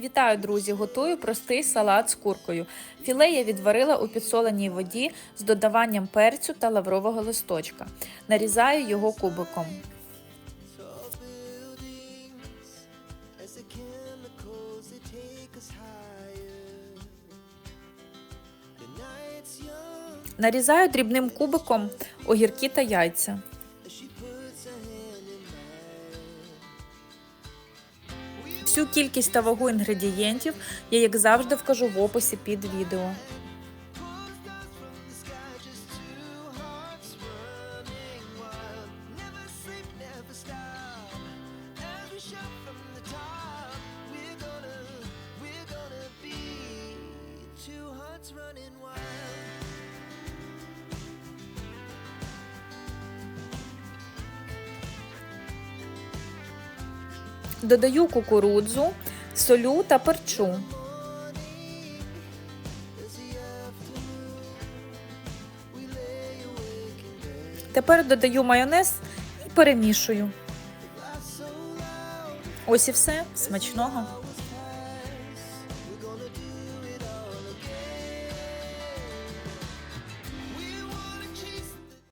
Вітаю, друзі! Готую простий салат з куркою. Філе я відварила у підсоленій воді з додаванням перцю та лаврового листочка. Нарізаю його кубиком. Нарізаю дрібним кубиком огірки та яйця. Всю кількість та вагу інгредієнтів я, як завжди, вкажу в описі під відео. Додаю кукурудзу, солю та перчу. Тепер додаю майонез і перемішую. Ось і все. Смачного.